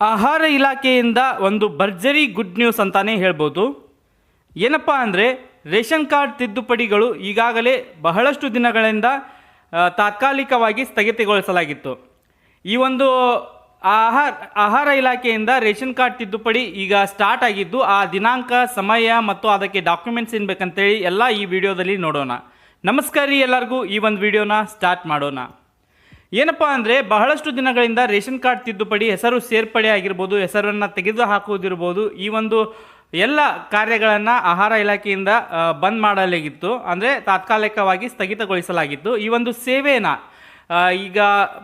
ಆಹಾರ ಇಲಾಖೆಯಿಂದ ಒಂದು ಭರ್ಜರಿ ಗುಡ್ ನ್ಯೂಸ್ ಅಂತಲೇ ಹೇಳ್ಬೋದು. ಏನಪ್ಪ ಅಂದರೆ, ರೇಷನ್ ಕಾರ್ಡ್ ತಿದ್ದುಪಡಿಗಳು ಈಗಾಗಲೇ ಬಹಳಷ್ಟು ದಿನಗಳಿಂದ ತಾತ್ಕಾಲಿಕವಾಗಿ ಸ್ಥಗಿತಗೊಳಿಸಲಾಗಿತ್ತು. ಈ ಒಂದು ಆಹಾರ ಆಹಾರ ಇಲಾಖೆಯಿಂದ ರೇಷನ್ ಕಾರ್ಡ್ ತಿದ್ದುಪಡಿ ಈಗ ಸ್ಟಾರ್ಟ್ ಆಗಿದ್ದು, ಆ ದಿನಾಂಕ, ಸಮಯ ಮತ್ತು ಅದಕ್ಕೆ ಡಾಕ್ಯುಮೆಂಟ್ಸ್ ಏನ್ಬೇಕಂತೇಳಿ ಎಲ್ಲ ಈ ವಿಡಿಯೋದಲ್ಲಿ ನೋಡೋಣ. ನಮಸ್ಕಾರ ರೀ ಎಲ್ಲರಿಗೂ, ಈ ಒಂದು ವಿಡಿಯೋನ ಸ್ಟಾರ್ಟ್ ಮಾಡೋಣ. ಏನಪ್ಪ ಅಂದರೆ ಬಹಳಷ್ಟು ದಿನಗಳಿಂದ ರೇಷನ್ ಕಾರ್ಡ್ ತಿದ್ದುಪಡಿ ಹೆಸರು ಸೇರ್ಪಡೆ ಆಗಿರ್ಬೋದು ಹೆಸರನ್ನು ತೆಗೆದು ಹಾಕುವುದಿರ್ಬೋದು ಈ ಒಂದು ಎಲ್ಲ ಕಾರ್ಯಗಳನ್ನು ಆಹಾರ ಇಲಾಖೆಯಿಂದ ಬಂದ್ ಮಾಡಲಾಗಿತ್ತು. ಅಂದರೆ ತಾತ್ಕಾಲಿಕವಾಗಿ ಸ್ಥಗಿತಗೊಳಿಸಲಾಗಿತ್ತು. ಈ ಒಂದು ಸೇವೆನ ಈಗ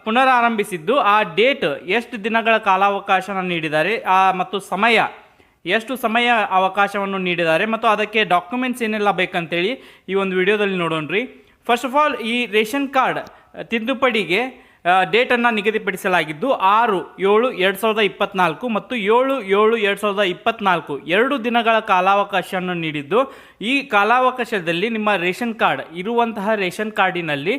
ಪುನರಾರಂಭಿಸಿದ್ದು ಆ ಡೇಟ್ ಎಷ್ಟು ದಿನಗಳ ಕಾಲಾವಕಾಶನ ನೀಡಿದ್ದಾರೆ ಆ, ಮತ್ತು ಸಮಯ ಎಷ್ಟು ಸಮಯ ಅವಕಾಶವನ್ನು ನೀಡಿದ್ದಾರೆ ಮತ್ತು ಅದಕ್ಕೆ ಡಾಕ್ಯುಮೆಂಟ್ಸ್ ಏನೆಲ್ಲ ಬೇಕಂತೇಳಿ ಈ ಒಂದು ವಿಡಿಯೋದಲ್ಲಿ ನೋಡೋಣ್ರಿ. ಫಸ್ಟ್ ಆಫ್ ಆಲ್ ಈ ರೇಷನ್ ಕಾರ್ಡ್ ತಿದ್ದುಪಡಿಗೆ ಡೇಟನ್ನು ನಿಗದಿಪಡಿಸಲಾಗಿದ್ದು ಆರು, ಏಳು, ಎರಡು ಸಾವಿರದ ಇಪ್ಪತ್ನಾಲ್ಕು ಮತ್ತು ಏಳು ಏಳು, ಎರಡು ಸಾವಿರದ ಇಪ್ಪತ್ನಾಲ್ಕು ಎರಡು ದಿನಗಳ ಕಾಲಾವಕಾಶವನ್ನು ನೀಡಿದ್ದು, ಈ ಕಾಲಾವಕಾಶದಲ್ಲಿ ನಿಮ್ಮ ರೇಷನ್ ಕಾರ್ಡ್ ಇರುವಂತಹ ರೇಷನ್ ಕಾರ್ಡಿನಲ್ಲಿ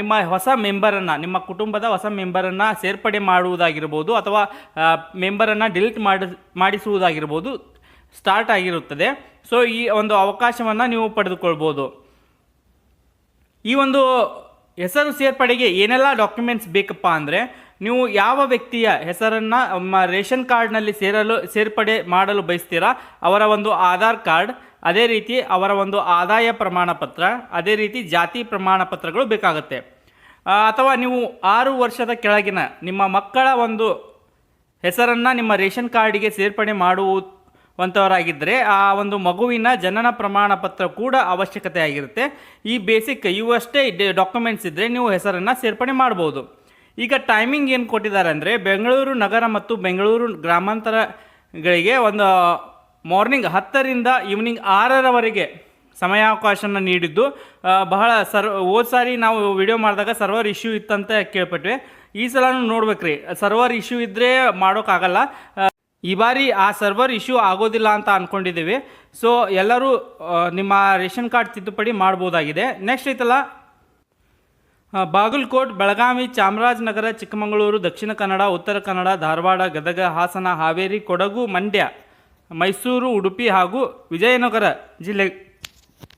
ನಿಮ್ಮ ಹೊಸ ಮೆಂಬರನ್ನು, ನಿಮ್ಮ ಕುಟುಂಬದ ಹೊಸ ಮೆಂಬರನ್ನು ಸೇರ್ಪಡೆ ಮಾಡುವುದಾಗಿರ್ಬೋದು ಅಥವಾ ಮೆಂಬರನ್ನು ಡಿಲೀಟ್ ಮಾಡಿ, ಮಾಡಿಸುವುದಾಗಿರ್ಬೋದು ಸ್ಟಾರ್ಟ್ ಆಗಿರುತ್ತದೆ. ಸೊ, ಈ ಒಂದು ಅವಕಾಶವನ್ನು ನೀವು ಪಡೆದುಕೊಳ್ಬೋದು. ಈ ಒಂದು ಹೆಸರು ಸೇರ್ಪಡೆಗೆ ಏನೆಲ್ಲ ಡಾಕ್ಯುಮೆಂಟ್ಸ್ ಬೇಕಪ್ಪ ಅಂದರೆ, ನೀವು ಯಾವ ವ್ಯಕ್ತಿಯ ಹೆಸರನ್ನು ನಮ್ಮ ರೇಷನ್ ಕಾರ್ಡ್ನಲ್ಲಿ ಸೇರಲು, ಸೇರ್ಪಡೆ ಮಾಡಲು ಬಯಸ್ತೀರಾ, ಅವರ ಒಂದು ಆಧಾರ್ ಕಾರ್ಡ್, ಅದೇ ರೀತಿ ಅವರ ಒಂದು ಆದಾಯ ಪ್ರಮಾಣ ಪತ್ರ ಅದೇ ರೀತಿ ಜಾತಿ ಪ್ರಮಾಣ ಪತ್ರಗಳು ಬೇಕಾಗುತ್ತೆ ಅಥವಾ ನೀವು ಆರು ವರ್ಷದ ಕೆಳಗಿನ ನಿಮ್ಮ ಮಕ್ಕಳ ಒಂದು ಹೆಸರನ್ನು ನಿಮ್ಮ ರೇಷನ್ ಕಾರ್ಡಿಗೆ ಸೇರ್ಪಡೆ ಮಾಡುವಂಥವರಾಗಿದ್ದರೆ ಆ ಒಂದು ಮಗುವಿನ ಜನನ ಪ್ರಮಾಣ ಪತ್ರ ಕೂಡ ಅವಶ್ಯಕತೆ ಆಗಿರುತ್ತೆ. ಈ ಬೇಸಿಕ್ ಇವಷ್ಟೇ ಡಾಕ್ಯುಮೆಂಟ್ಸ್ ಇದ್ದರೆ ನೀವು ಹೆಸರನ್ನು ಸೇರ್ಪಡೆ ಮಾಡ್ಬೋದು. ಈಗ ಟೈಮಿಂಗ್ ಏನು ಕೊಟ್ಟಿದ್ದಾರೆ ಅಂದರೆ ಬೆಂಗಳೂರು ನಗರ ಮತ್ತು ಬೆಂಗಳೂರು ಗ್ರಾಮಾಂತರಗಳಿಗೆ ಒಂದು ಮಾರ್ನಿಂಗ್ ಹತ್ತರಿಂದ ಈವ್ನಿಂಗ್ ಆರರವರೆಗೆ ಸಮಯಾವಕಾಶನ ನೀಡಿದ್ದು ಬಹಳ ಸರ್, ಹೋದ ಸಾರಿ ನಾವು ವಿಡಿಯೋ ಮಾಡಿದಾಗ ಸರ್ವರ್ ಇಶ್ಯೂ ಇತ್ತಂತ ಕೇಳ್ಪಟ್ವಿ. ಈ ಸಲ ನೋಡ್ಬೇಕ್ರಿ. ಸರ್ವರ್ ಇಶ್ಯೂ ಇದ್ದರೆ ಮಾಡೋಕ್ಕಾಗಲ್ಲ. ಈ ಬಾರಿ ಆ ಸರ್ವರ್ ಇಶ್ಯೂ ಆಗೋದಿಲ್ಲ ಅಂತ ಅಂದ್ಕೊಂಡಿದ್ದೀವಿ ಸೊ ಎಲ್ಲರೂ ನಿಮ್ಮ ರೇಷನ್ ಕಾರ್ಡ್ ತಿದ್ದುಪಡಿ ಮಾಡ್ಬೋದಾಗಿದೆ. ನೆಕ್ಸ್ಟ್ ಐತಲ್ಲ ಬಾಗಲಕೋಟ್, ಬೆಳಗಾವಿ, ಚಾಮರಾಜನಗರ, ಚಿಕ್ಕಮಗಳೂರು, ದಕ್ಷಿಣ ಕನ್ನಡ, ಉತ್ತರ ಕನ್ನಡ, ಧಾರವಾಡ, ಗದಗ, ಹಾಸನ, ಹಾವೇರಿ, ಕೊಡಗು, ಮಂಡ್ಯ, ಮೈಸೂರು, ಉಡುಪಿ ಹಾಗೂ ವಿಜಯನಗರ ಜಿಲ್ಲೆ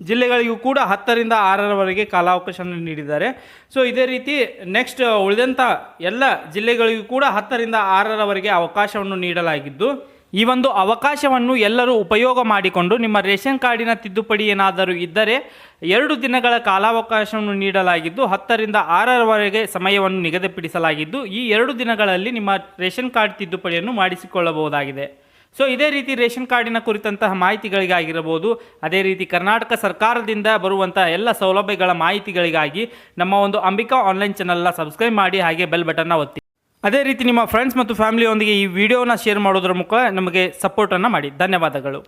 ಜಿಲ್ಲೆಗಳಿಗೂ ಕೂಡ ಹತ್ತರಿಂದ ಆರರವರೆಗೆ ಕಾಲಾವಕಾಶವನ್ನು ನೀಡಿದ್ದಾರೆ. ಸೊ ಇದೇ ರೀತಿ ನೆಕ್ಸ್ಟ್ ಉಳಿದಂಥ ಎಲ್ಲ ಜಿಲ್ಲೆಗಳಿಗೂ ಕೂಡ ಹತ್ತರಿಂದ ಆರರವರೆಗೆ ಅವಕಾಶವನ್ನು ನೀಡಲಾಗಿದ್ದು, ಈ ಒಂದು ಅವಕಾಶವನ್ನು ಎಲ್ಲರೂ ಉಪಯೋಗ ಮಾಡಿಕೊಂಡು ನಿಮ್ಮ ರೇಷನ್ ಕಾರ್ಡಿನ ತಿದ್ದುಪಡಿ ಏನಾದರೂ ಇದ್ದರೆ ಎರಡು ದಿನಗಳ ಕಾಲಾವಕಾಶವನ್ನು ನೀಡಲಾಗಿದ್ದು, ಹತ್ತರಿಂದ ಆರರವರೆಗೆ ಸಮಯವನ್ನು ನಿಗದಿಪಡಿಸಲಾಗಿದ್ದು, ಈ ಎರಡು ದಿನಗಳಲ್ಲಿ ನಿಮ್ಮ ರೇಷನ್ ಕಾರ್ಡ್ ತಿದ್ದುಪಡಿಯನ್ನು ಮಾಡಿಸಿಕೊಳ್ಳಬಹುದಾಗಿದೆ. ಸೊ ಇದೇ ರೀತಿ ರೇಷನ್ ಕಾರ್ಡಿನ ಕುರಿತಂತಹ ಮಾಹಿತಿಗಳಿಗಾಗಿರಬಹುದು. ಅದೇ ರೀತಿ ಕರ್ನಾಟಕ ಸರ್ಕಾರದಿಂದ ಬರುವಂತಹ ಎಲ್ಲ ಸೌಲಭ್ಯಗಳ ಮಾಹಿತಿಗಳಿಗಾಗಿ ನಮ್ಮ ಒಂದು ಅಂಬಿಕಾ ಆನ್ಲೈನ್ ಚಾನಲ್ನ ಸಬ್ಸ್ಕ್ರೈಬ್ ಮಾಡಿ ಹಾಗೆ ಬೆಲ್ ಬಟನ್ನ ಒತ್ತಿ. ಅದೇ ರೀತಿ ನಿಮ್ಮ ಫ್ರೆಂಡ್ಸ್ ಮತ್ತು ಫ್ಯಾಮಿಲಿಯೊಂದಿಗೆ ಈ ವಿಡಿಯೋನ ಶೇರ್ ಮಾಡೋದ್ರ ಮುಖ ನಮಗೆ ಸಪೋರ್ಟನ್ನು ಮಾಡಿ. ಧನ್ಯವಾದಗಳು.